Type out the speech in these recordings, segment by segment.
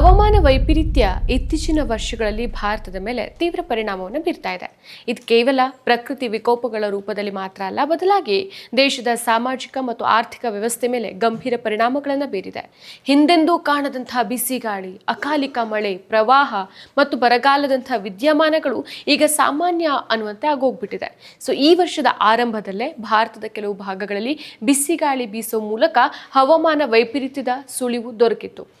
ಹವಾಮಾನ ವೈಪರೀತ್ಯ ಇತ್ತೀಚಿನ ವರ್ಷಗಳಲ್ಲಿ ಭಾರತದ ಮೇಲೆ ತೀವ್ರ ಪರಿಣಾಮವನ್ನು ಬೀರ್ತಾ ಇದೆ. ಇದು ಕೇವಲ ಪ್ರಕೃತಿ ವಿಕೋಪಗಳ ರೂಪದಲ್ಲಿ ಮಾತ್ರ ಅಲ್ಲ, ಬದಲಾಗಿ ದೇಶದ ಸಾಮಾಜಿಕ ಮತ್ತು ಆರ್ಥಿಕ ವ್ಯವಸ್ಥೆ ಮೇಲೆ ಗಂಭೀರ ಪರಿಣಾಮಗಳನ್ನು ಬೀರಿದೆ. ಹಿಂದೆಂದೂ ಕಾಣದಂತಹ ಬಿಸಿ ಗಾಳಿ, ಅಕಾಲಿಕ ಮಳೆ, ಪ್ರವಾಹ ಮತ್ತು ಬರಗಾಲದಂತಹ ವಿದ್ಯಮಾನಗಳು ಈಗ ಸಾಮಾನ್ಯ ಅನ್ನುವಂತೆ ಆಗೋಗ್ಬಿಟ್ಟಿದೆ. ಸೊ, ಈ ವರ್ಷದ ಆರಂಭದಲ್ಲೇ ಭಾರತದ ಕೆಲವು ಭಾಗಗಳಲ್ಲಿ ಬಿಸಿಗಾಳಿ ಬೀಸೋ ಮೂಲಕ ಹವಾಮಾನ ವೈಪರೀತ್ಯದ ಸುಳಿವು ದೊರಕಿತ್ತು.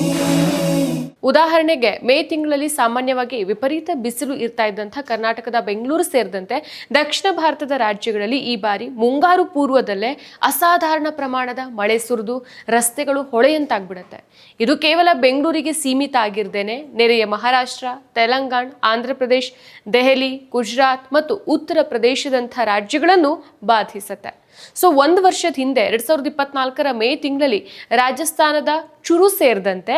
ಉದಾಹರಣೆಗೆ ಮೇ ತಿಂಗಳಲ್ಲಿ ಸಾಮಾನ್ಯವಾಗಿ ವಿಪರೀತ ಬಿಸಿಲು ಇರ್ತಾ ಇದ್ದಂಥ ಕರ್ನಾಟಕದ ಬೆಂಗಳೂರು ಸೇರಿದಂತೆ ದಕ್ಷಿಣ ಭಾರತದ ರಾಜ್ಯಗಳಲ್ಲಿ ಈ ಬಾರಿ ಮುಂಗಾರು ಪೂರ್ವದಲ್ಲೇ ಅಸಾಧಾರಣ ಪ್ರಮಾಣದ ಮಳೆ ಸುರಿದು ರಸ್ತೆಗಳು ಹೊಳೆಯಂತಾಗ್ಬಿಡುತ್ತೆ. ಇದು ಕೇವಲ ಬೆಂಗಳೂರಿಗೆ ಸೀಮಿತ ಆಗಿರ್ದೇನೆ ನೆರೆಯ ಮಹಾರಾಷ್ಟ್ರ, ತೆಲಂಗಾಣ, ಆಂಧ್ರ ಪ್ರದೇಶ್, ದೆಹಲಿ, ಗುಜರಾತ್ ಮತ್ತು ಉತ್ತರ ಪ್ರದೇಶದಂಥ ರಾಜ್ಯಗಳನ್ನು ಬಾಧಿಸುತ್ತೆ. ಸೊ ಒಂದು ವರ್ಷದ ಹಿಂದೆ, ಎರಡ್ ಸಾವಿರದ ಇಪ್ಪತ್ನಾಲ್ಕರ ಮೇ ತಿಂಗಳಲ್ಲಿ ರಾಜಸ್ಥಾನದ ಚುರು ಸೇರಿದಂತೆ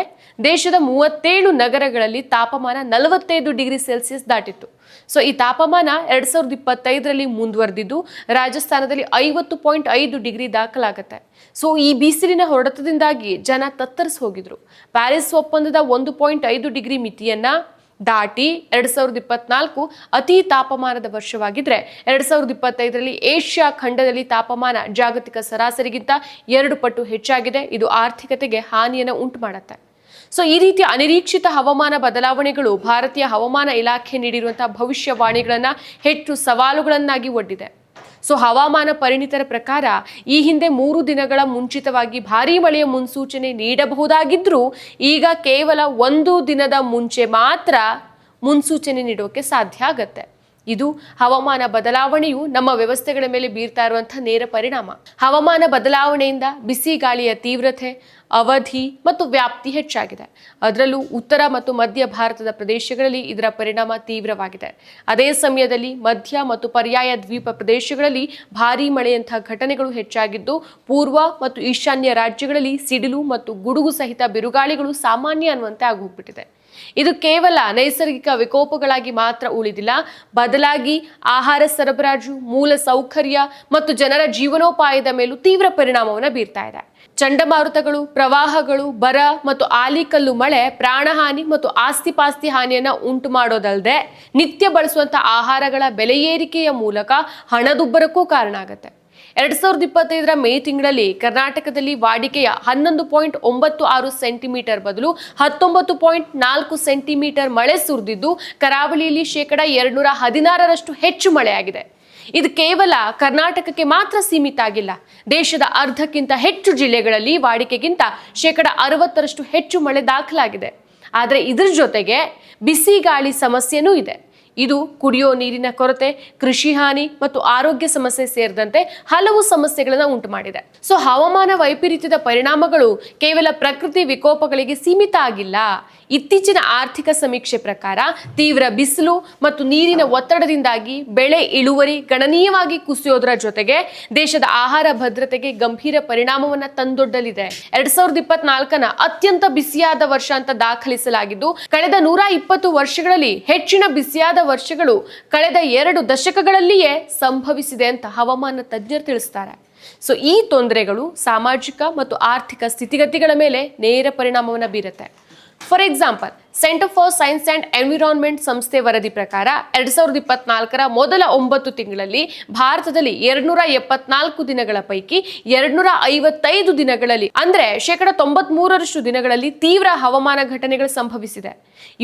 ದೇಶದ ಮೂವತ್ತೇಳು ನಗರಗಳಲ್ಲಿ ತಾಪಮಾನ ನಲವತ್ತೈದು ಡಿಗ್ರಿ ಸೆಲ್ಸಿಯಸ್ ದಾಟಿತ್ತು. ಸೊ ಈ ತಾಪಮಾನ ಎರಡ್ ಸಾವಿರದ ಇಪ್ಪತ್ತೈದರಲ್ಲಿ ಮುಂದುವರೆದಿದ್ದು, ರಾಜಸ್ಥಾನದಲ್ಲಿ ಐವತ್ತು ಪಾಯಿಂಟ್ ಐದು ಡಿಗ್ರಿ ದಾಖಲಾಗತ್ತೆ. ಸೊ ಈ ಬಿಸಿಲಿನ ಹೊಡೆತದಿಂದಾಗಿ ಜನ ತತ್ತರಿಸಿ ಹೋಗಿದ್ರು. ಪ್ಯಾರಿಸ್ ಒಪ್ಪಂದದ ಒಂದು ಪಾಯಿಂಟ್ ಐದು ಡಿಗ್ರಿ ಮಿತಿಯನ್ನ ದಾಟಿ ಎರಡ್ ಸಾವಿರದ ಇಪ್ಪತ್ನಾಲ್ಕು ಅತಿ ತಾಪಮಾನದ ವರ್ಷವಾಗಿದ್ರೆ ಎರಡ್ ಸಾವಿರದ ಇಪ್ಪತ್ತೈದರಲ್ಲಿ ಏಷ್ಯಾ ಖಂಡದಲ್ಲಿ ತಾಪಮಾನ ಜಾಗತಿಕ ಸರಾಸರಿಗಿಂತ ಎರಡು ಪಟ್ಟು ಹೆಚ್ಚಾಗಿದೆ. ಇದು ಆರ್ಥಿಕತೆಗೆ ಹಾನಿಯನ್ನು ಉಂಟು ಮಾಡುತ್ತೆ. ಸೊ ಈ ರೀತಿಯ ಅನಿರೀಕ್ಷಿತ ಹವಾಮಾನ ಬದಲಾವಣೆಗಳು ಭಾರತೀಯ ಹವಾಮಾನ ಇಲಾಖೆ ನೀಡಿರುವಂತಹ ಭವಿಷ್ಯವಾಣಿಗಳನ್ನ ಹೆಚ್ಚು ಸವಾಲುಗಳನ್ನಾಗಿ ಒಡ್ಡಿದೆ. ಸೊ ಹವಾಮಾನ ಪರಿಣಿತರ ಪ್ರಕಾರ ಈ ಹಿಂದೆ ಮೂರು ದಿನಗಳ ಮುಂಚಿತವಾಗಿ ಭಾರೀ ಮಳೆಯ ಮುನ್ಸೂಚನೆ ನೀಡಬಹುದಾಗಿದ್ದರೂ ಈಗ ಕೇವಲ ಒಂದು ದಿನದ ಮುಂಚೆ ಮಾತ್ರ ಮುನ್ಸೂಚನೆ ನೀಡೋಕೆ ಸಾಧ್ಯ ಆಗತ್ತೆ. ಇದು ಹವಾಮಾನ ಬದಲಾವಣೆಯು ನಮ್ಮ ವ್ಯವಸ್ಥೆಗಳ ಮೇಲೆ ಬೀರ್ತಾ ಇರುವಂತಹ ನೇರ ಪರಿಣಾಮ. ಹವಾಮಾನ ಬದಲಾವಣೆಯಿಂದ ಬಿಸಿ ಗಾಳಿಯ ತೀವ್ರತೆ, ಅವಧಿ ಮತ್ತು ವ್ಯಾಪ್ತಿ ಹೆಚ್ಚಾಗಿದೆ. ಅದರಲ್ಲೂ ಉತ್ತರ ಮತ್ತು ಮಧ್ಯ ಭಾರತದ ಪ್ರದೇಶಗಳಲ್ಲಿ ಇದರ ಪರಿಣಾಮ ತೀವ್ರವಾಗಿದೆ. ಅದೇ ಸಮಯದಲ್ಲಿ ಮಧ್ಯ ಮತ್ತು ಪರ್ಯಾಯ ದ್ವೀಪ ಪ್ರದೇಶಗಳಲ್ಲಿ ಭಾರೀ ಮಳೆಯಂತಹ ಘಟನೆಗಳು ಹೆಚ್ಚಾಗಿದ್ದು, ಪೂರ್ವ ಮತ್ತು ಈಶಾನ್ಯ ರಾಜ್ಯಗಳಲ್ಲಿ ಸಿಡಿಲು ಮತ್ತು ಗುಡುಗು ಸಹಿತ ಬಿರುಗಾಳಿಗಳು ಸಾಮಾನ್ಯ ಅನ್ನುವಂತೆ ಆಗೋಗ್ಬಿಟ್ಟಿದೆ ಇದು ಕೇವಲ ನೈಸರ್ಗಿಕ ವಿಕೋಪಗಳಾಗಿ ಮಾತ್ರ ಉಳಿದಿಲ್ಲ. ಬದಲಾಗಿ ಆಹಾರ ಸರಬರಾಜು, ಮೂಲ ಸೌಕರ್ಯ ಮತ್ತು ಜನರ ಜೀವನೋಪಾಯದ ಮೇಲೂ ತೀವ್ರ ಪರಿಣಾಮವನ್ನು ಬೀರ್ತಾ ಇದೆ. ಚಂಡಮಾರುತಗಳು, ಪ್ರವಾಹಗಳು, ಬರ ಮತ್ತು ಆಲಿಕಲ್ಲು ಮಳೆ ಪ್ರಾಣಹಾನಿ ಮತ್ತು ಆಸ್ತಿಪಾಸ್ತಿ ಹಾನಿಯನ್ನ ಉಂಟು ಮಾಡೋದಲ್ಲದೆ ನಿತ್ಯ ಬಳಸುವಂಥ ಆಹಾರಗಳ ಬೆಲೆ ಏರಿಕೆಯ ಮೂಲಕ ಹಣದುಬ್ಬರಕ್ಕೂ ಕಾರಣ ಆಗುತ್ತೆ. ಎರಡ್ ಸಾವಿರದ ಇಪ್ಪತ್ತೈದರ ಮೇ ತಿಂಗಳಲ್ಲಿ ಕರ್ನಾಟಕದಲ್ಲಿ ವಾಡಿಕೆಯ ಹನ್ನೊಂದು ಪಾಯಿಂಟ್ ಒಂಬತ್ತು ಆರು ಸೆಂಟಿಮೀಟರ್ ಬದಲು ಹತ್ತೊಂಬತ್ತು ಪಾಯಿಂಟ್ ನಾಲ್ಕು ಸೆಂಟಿಮೀಟರ್ ಮಳೆ ಸುರಿದಿದ್ದು, ಕರಾವಳಿಯಲ್ಲಿ ಶೇಕಡ ಎರಡ್ನೂರ ಹದಿನಾರರಷ್ಟು ಹೆಚ್ಚು ಮಳೆಯಾಗಿದೆ. ಇದು ಕೇವಲ ಕರ್ನಾಟಕಕ್ಕೆ ಮಾತ್ರ ಸೀಮಿತ ಆಗಿಲ್ಲ. ದೇಶದ ಅರ್ಧಕ್ಕಿಂತ ಹೆಚ್ಚು ಜಿಲ್ಲೆಗಳಲ್ಲಿ ವಾಡಿಕೆಗಿಂತ ಶೇಕಡ ಅರವತ್ತರಷ್ಟು ಹೆಚ್ಚು ಮಳೆ ದಾಖಲಾಗಿದೆ. ಆದರೆ ಇದರ ಜೊತೆಗೆ ಬಿಸಿ ಗಾಳಿ ಸಮಸ್ಯೆನೂ ಇದೆ. ಇದು ಕುಡಿಯೋ ನೀರಿನ ಕೊರತೆ, ಕೃಷಿ ಹಾನಿ ಮತ್ತು ಆರೋಗ್ಯ ಸಮಸ್ಯೆ ಸೇರಿದಂತೆ ಹಲವು ಸಮಸ್ಯೆಗಳನ್ನು ಉಂಟು ಮಾಡಿದೆ ಸೊ ಹವಾಮಾನ ವೈಪರೀತ್ಯದ ಪರಿಣಾಮಗಳು ಕೇವಲ ಪ್ರಕೃತಿ ವಿಕೋಪಗಳಿಗೆ ಸೀಮಿತ ಆಗಿಲ್ಲ. ಇತ್ತೀಚಿನ ಆರ್ಥಿಕ ಸಮೀಕ್ಷೆ ಪ್ರಕಾರ ತೀವ್ರ ಬಿಸಿಲು ಮತ್ತು ನೀರಿನ ಒತ್ತಡದಿಂದಾಗಿ ಬೆಳೆ ಇಳುವರಿ ಗಣನೀಯವಾಗಿ ಕುಸಿಯೋದರ ಜೊತೆಗೆ ದೇಶದ ಆಹಾರ ಭದ್ರತೆಗೆ ಗಂಭೀರ ಪರಿಣಾಮವನ್ನು ತಂದೊಡ್ಡಲಿದೆ. ಎರಡ್ ಸಾವಿರದ ಇಪ್ಪತ್ನಾಲ್ಕನ ಅತ್ಯಂತ ಬಿಸಿಯಾದ ವರ್ಷ ಅಂತ ದಾಖಲಿಸಲಾಗಿದ್ದು, ಕಳೆದ ನೂರ ಇಪ್ಪತ್ತು ವರ್ಷಗಳಲ್ಲಿ ಹೆಚ್ಚಿನ ಬಿಸಿಯಾದ ವರ್ಷಗಳು ಕಳೆದ ಎರಡು ದಶಕಗಳಲ್ಲಿಯೇ ಸಂಭವಿಸಿದೆ ಅಂತ ಹವಾಮಾನ ತಜ್ಞರು ತಿಳಿಸ್ತಾರೆ. ಸೊ ಈ ತೊಂದರೆಗಳು ಸಾಮಾಜಿಕ ಮತ್ತು ಆರ್ಥಿಕ ಸ್ಥಿತಿಗತಿಗಳ ಮೇಲೆ ನೇರ ಪರಿಣಾಮವನ್ನು ಬೀರುತ್ತೆ. For example Centre for Science and Environment ಸಂಸ್ಥೆ ವರದಿ ಪ್ರಕಾರ ಎರಡ್ ಸಾವಿರದ ಇಪ್ಪತ್ನಾಲ್ಕರ ಮೊದಲ ಒಂಬತ್ತು ತಿಂಗಳಲ್ಲಿ ಭಾರತದಲ್ಲಿ ಎರಡ್ನೂರ ಎಪ್ಪತ್ನಾಲ್ಕು ದಿನಗಳ ಪೈಕಿ ಎರಡ್ನೂರ ಐವತ್ತೈದು ದಿನಗಳಲ್ಲಿ, ಅಂದ್ರೆ ಶೇಕಡ ತೊಂಬತ್ ಮೂರರಷ್ಟು ದಿನಗಳಲ್ಲಿ ತೀವ್ರ ಹವಾಮಾನ ಘಟನೆಗಳು ಸಂಭವಿಸಿದೆ.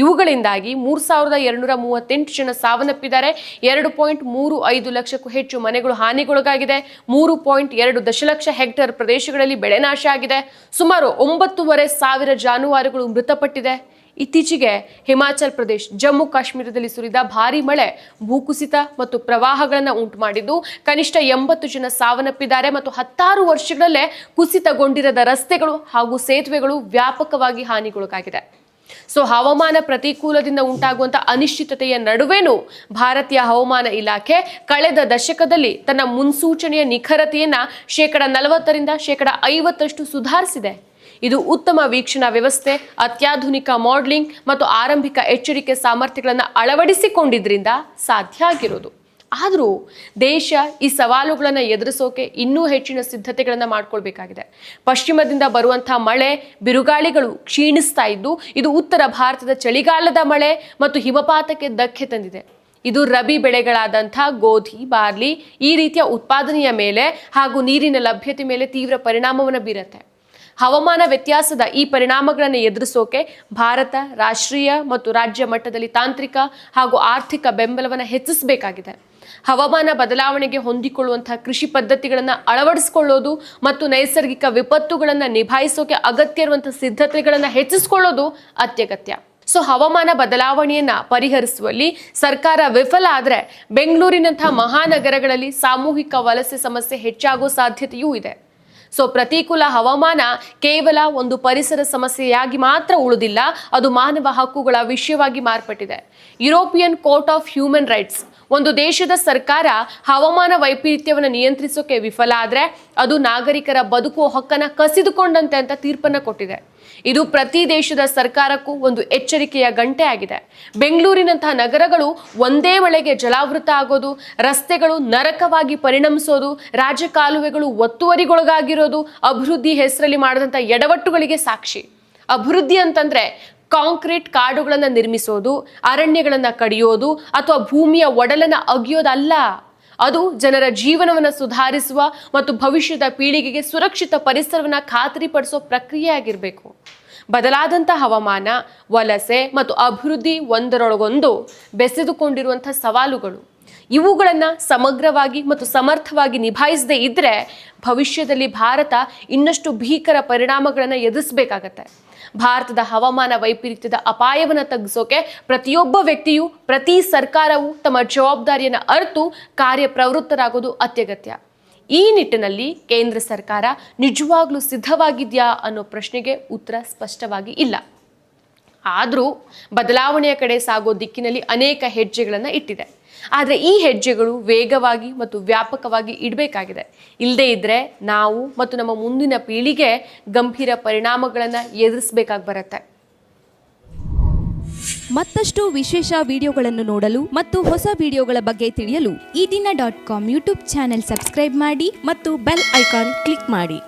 ಇವುಗಳಿಂದಾಗಿ ಮೂರ್ ಸಾವಿರದ ಎರಡ್ನೂರ ಮೂವತ್ತೆಂಟು ಜನ ಸಾವನ್ನಪ್ಪಿದ್ದಾರೆ. ಎರಡು ಪಾಯಿಂಟ್ ಮೂರು ಐದು ಲಕ್ಷಕ್ಕೂ ಹೆಚ್ಚು ಮನೆಗಳು ಹಾನಿಗೊಳಗಾಗಿದೆ. ಮೂರು ಪಾಯಿಂಟ್ ಎರಡು ದಶಲಕ್ಷ ಹೆಕ್ಟೇರ್ ಪ್ರದೇಶಗಳಲ್ಲಿ ಬೆಳೆ ನಾಶ ಆಗಿದೆ. ಸುಮಾರು ಒಂಬತ್ತೂವರೆ ಸಾವಿರ ಜಾನುವಾರುಗಳು ಮೃತಪಟ್ಟಿದೆ. ಇತ್ತೀಚೆಗೆ ಹಿಮಾಚಲ್ ಪ್ರದೇಶ್, ಜಮ್ಮು ಕಾಶ್ಮೀರದಲ್ಲಿ ಸುರಿದ ಭಾರೀ ಮಳೆ ಭೂಕುಸಿತ ಮತ್ತು ಪ್ರವಾಹಗಳನ್ನು ಉಂಟು ಮಾಡಿದ್ದು. ಕನಿಷ್ಠ ಎಂಬತ್ತು ಜನ ಸಾವನ್ನಪ್ಪಿದ್ದಾರೆ ಮತ್ತು ಹತ್ತಾರು ವರ್ಷಗಳಲ್ಲೇ ಕುಸಿತಗೊಂಡಿರದ ರಸ್ತೆಗಳು ಹಾಗೂ ಸೇತುವೆಗಳು ವ್ಯಾಪಕವಾಗಿ ಹಾನಿಗೊಳಗಾಗಿದೆ. ಸೊ, ಹವಾಮಾನ ಪ್ರತಿಕೂಲದಿಂದ ಉಂಟಾಗುವಂತಹ ಅನಿಶ್ಚಿತತೆಯ ನಡುವೆನೂ ಭಾರತೀಯ ಹವಾಮಾನ ಇಲಾಖೆ ಕಳೆದ ದಶಕದಲ್ಲಿ ತನ್ನ ಮುನ್ಸೂಚನೆಯ ನಿಖರತೆಯನ್ನ ಶೇಕಡ ನಲವತ್ತರಿಂದ ಶೇಕಡ ಐವತ್ತಷ್ಟು ಸುಧಾರಿಸಿದೆ. ಇದು ಉತ್ತಮ ವೀಕ್ಷಣಾ ವ್ಯವಸ್ಥೆ, ಅತ್ಯಾಧುನಿಕ ಮಾಡಲಿಂಗ್ ಮತ್ತು ಆರಂಭಿಕ ಎಚ್ಚರಿಕೆ ಸಾಮರ್ಥ್ಯಗಳನ್ನು ಅಳವಡಿಸಿಕೊಂಡಿದ್ರಿಂದ ಸಾಧ್ಯ ಆಗಿರೋದು. ಆದರೂ ದೇಶ ಈ ಸವಾಲುಗಳನ್ನು ಎದುರಿಸೋಕೆ ಇನ್ನೂ ಹೆಚ್ಚಿನ ಸಿದ್ಧತೆಗಳನ್ನು ಮಾಡ್ಕೊಳ್ಬೇಕಾಗಿದೆ. ಪಶ್ಚಿಮದಿಂದ ಬರುವಂಥ ಮಳೆ, ಬಿರುಗಾಳಿಗಳು ಕ್ಷೀಣಿಸ್ತಾ ಇದ್ದು, ಇದು ಉತ್ತರ ಭಾರತದ ಚಳಿಗಾಲದ ಮಳೆ ಮತ್ತು ಹಿಮಪಾತಕ್ಕೆ ಧಕ್ಕೆ ತಂದಿದೆ. ಇದು ರಬಿ ಬೆಳೆಗಳಾದಂಥ ಗೋಧಿ, ಬಾರ್ಲಿ ಈ ರೀತಿಯ ಉತ್ಪಾದನೆಯ ಮೇಲೆ ಹಾಗೂ ನೀರಿನ ಲಭ್ಯತೆ ಮೇಲೆ ತೀವ್ರ ಪರಿಣಾಮವನ್ನು ಬೀರುತ್ತೆ. ಹವಾಮಾನ ವ್ಯತ್ಯಾಸದ ಈ ಪರಿಣಾಮಗಳನ್ನು ಎದುರಿಸೋಕೆ ಭಾರತ ರಾಷ್ಟ್ರೀಯ ಮತ್ತು ರಾಜ್ಯ ಮಟ್ಟದಲ್ಲಿ ತಾಂತ್ರಿಕ ಹಾಗೂ ಆರ್ಥಿಕ ಬೆಂಬಲವನ್ನು ಹೆಚ್ಚಿಸಬೇಕಾಗಿದೆ. ಹವಾಮಾನ ಬದಲಾವಣೆಗೆ ಹೊಂದಿಕೊಳ್ಳುವಂತಹ ಕೃಷಿ ಪದ್ಧತಿಗಳನ್ನು ಅಳವಡಿಸಿಕೊಳ್ಳೋದು ಮತ್ತು ನೈಸರ್ಗಿಕ ವಿಪತ್ತುಗಳನ್ನು ನಿಭಾಯಿಸೋಕೆ ಅಗತ್ಯ ಇರುವಂತಹ ಸಿದ್ಧತೆಗಳನ್ನು ಹೆಚ್ಚಿಸಿಕೊಳ್ಳೋದು ಅತ್ಯಗತ್ಯ. ಸೊ, ಹವಾಮಾನ ಬದಲಾವಣೆಯನ್ನು ಪರಿಹರಿಸುವಲ್ಲಿ ಸರ್ಕಾರ ವಿಫಲ ಆದರೆ ಬೆಂಗಳೂರಿನಂತಹ ಮಹಾನಗರಗಳಲ್ಲಿ ಸಾಮೂಹಿಕ ವಲಸೆ ಸಮಸ್ಯೆ ಹೆಚ್ಚಾಗುವ ಸಾಧ್ಯತೆಯೂ ಇದೆ. ಸೊ ಪ್ರತಿಕೂಲ ಹವಾಮಾನ ಕೇವಲ ಒಂದು ಪರಿಸರ ಸಮಸ್ಯೆಯಾಗಿ ಮಾತ್ರ ಉಳಿದಿಲ್ಲ, ಅದು ಮಾನವ ಹಕ್ಕುಗಳ ವಿಷಯವಾಗಿ ಮಾರ್ಪಟ್ಟಿದೆ. European Court of Human Rights ಒಂದು ದೇಶದ ಸರ್ಕಾರ ಹವಾಮಾನ ವೈಪರೀತ್ಯವನ್ನು ನಿಯಂತ್ರಿಸೋಕೆ ವಿಫಲ ಆದರೆ ಅದು ನಾಗರಿಕರ ಬದುಕು ಹಕ್ಕನ್ನು ಕಸಿದುಕೊಂಡಂತೆ ಅಂತ ತೀರ್ಪನ್ನು ಕೊಟ್ಟಿದೆ. ಇದು ಪ್ರತಿ ದೇಶದ ಸರ್ಕಾರಕ್ಕೂ ಒಂದು ಎಚ್ಚರಿಕೆಯ ಗಂಟೆ ಆಗಿದೆ. ಬೆಂಗಳೂರಿನಂತಹ ನಗರಗಳು ಒಂದೇ ಮಳೆಗೆ ಜಲಾವೃತ ಆಗೋದು, ರಸ್ತೆಗಳು ನರಕವಾಗಿ ಪರಿಣಮಿಸೋದು ರಾಜಕಾಲುವೆಗಳು ಒತ್ತುವರಿಗೊಳಗಾಗಿರೋದು, ಅಭಿವೃದ್ಧಿ ಹೆಸರಲ್ಲಿ ಮಾಡಿದಂಥ ಎಡವಟ್ಟುಗಳಿಗೆ ಸಾಕ್ಷಿ. ಅಭಿವೃದ್ಧಿ ಅಂತಂದ್ರೆ ಕಾಂಕ್ರೀಟ್ ಕಾಡುಗಳನ್ನು ನಿರ್ಮಿಸೋದು, ಅರಣ್ಯಗಳನ್ನು ಕಡಿಯೋದು ಅಥವಾ ಭೂಮಿಯ ಒಡಲನ್ನು ಅಗಿಯೋದಲ್ಲ. ಅದು ಜನರ ಜೀವನವನ್ನು ಸುಧಾರಿಸುವ ಮತ್ತು ಭವಿಷ್ಯದ ಪೀಳಿಗೆಗೆ ಸುರಕ್ಷಿತ ಪರಿಸರವನ್ನು ಖಾತ್ರಿಪಡಿಸೋ ಪ್ರಕ್ರಿಯೆ ಆಗಿರಬೇಕು. ಬದಲಾದಂಥ ಹವಾಮಾನ, ವಲಸೆ ಮತ್ತು ಅಭಿವೃದ್ಧಿ ಒಂದರೊಳಗೊಂದು ಬೆಸೆದುಕೊಂಡಿರುವಂಥ ಸವಾಲುಗಳು. ಇವುಗಳನ್ನು ಸಮಗ್ರವಾಗಿ ಮತ್ತು ಸಮರ್ಥವಾಗಿ ನಿಭಾಯಿಸದೇ ಇದ್ದರೆ ಭವಿಷ್ಯದಲ್ಲಿ ಭಾರತ ಇನ್ನಷ್ಟು ಭೀಕರ ಪರಿಣಾಮಗಳನ್ನು ಎದುರಿಸಬೇಕಾಗತ್ತೆ. ಭಾರತದ ಹವಾಮಾನ ವೈಪರೀತ್ಯದ ಅಪಾಯವನ್ನು ತಗ್ಗಿಸೋಕೆ ಪ್ರತಿಯೊಬ್ಬ ವ್ಯಕ್ತಿಯು, ಪ್ರತಿ ಸರ್ಕಾರವು ತಮ್ಮ ಜವಾಬ್ದಾರಿಯನ್ನು ಅರಿತು ಕಾರ್ಯಪ್ರವೃತ್ತರಾಗೋದು ಅತ್ಯಗತ್ಯ. ಈ ನಿಟ್ಟಿನಲ್ಲಿ ಕೇಂದ್ರ ಸರ್ಕಾರ ನಿಜವಾಗ್ಲೂ ಸಿದ್ಧವಾಗಿದೆಯಾ ಅನ್ನೋ ಪ್ರಶ್ನೆಗೆ ಉತ್ತರ ಸ್ಪಷ್ಟವಾಗಿ ಇಲ್ಲ. ಆದರೂ ಬದಲಾವಣೆಯ ಕಡೆ ಸಾಗೋ ದಿಕ್ಕಿನಲ್ಲಿ ಅನೇಕ ಹೆಜ್ಜೆಗಳನ್ನು ಇಟ್ಟಿದೆ. ಆದರೆ ಈ ಹೆಜ್ಜೆಗಳು ವೇಗವಾಗಿ ಮತ್ತು ವ್ಯಾಪಕವಾಗಿ ಇಡಬೇಕಾಗಿದೆ. ಇಲ್ಲದೇ ಇದ್ದರೆ ನಾವು ಮತ್ತು ನಮ್ಮ ಮುಂದಿನ ಪೀಳಿಗೆ ಗಂಭೀರ ಪರಿಣಾಮಗಳನ್ನು ಎದುರಿಸಬೇಕಾಗಿ ಬರುತ್ತೆ. ಮತ್ತಷ್ಟು ವಿಶೇಷ ವಿಡಿಯೋಗಳನ್ನು ನೋಡಲು ಮತ್ತು ಹೊಸ ವಿಡಿಯೋಗಳ ಬಗ್ಗೆ ತಿಳಿಯಲು Ee Dina dot com YouTube channel subscribe ಮಾಡಿ ಮತ್ತು ಬೆಲ್ ಐಕಾನ್ ಕ್ಲಿಕ್ ಮಾಡಿ.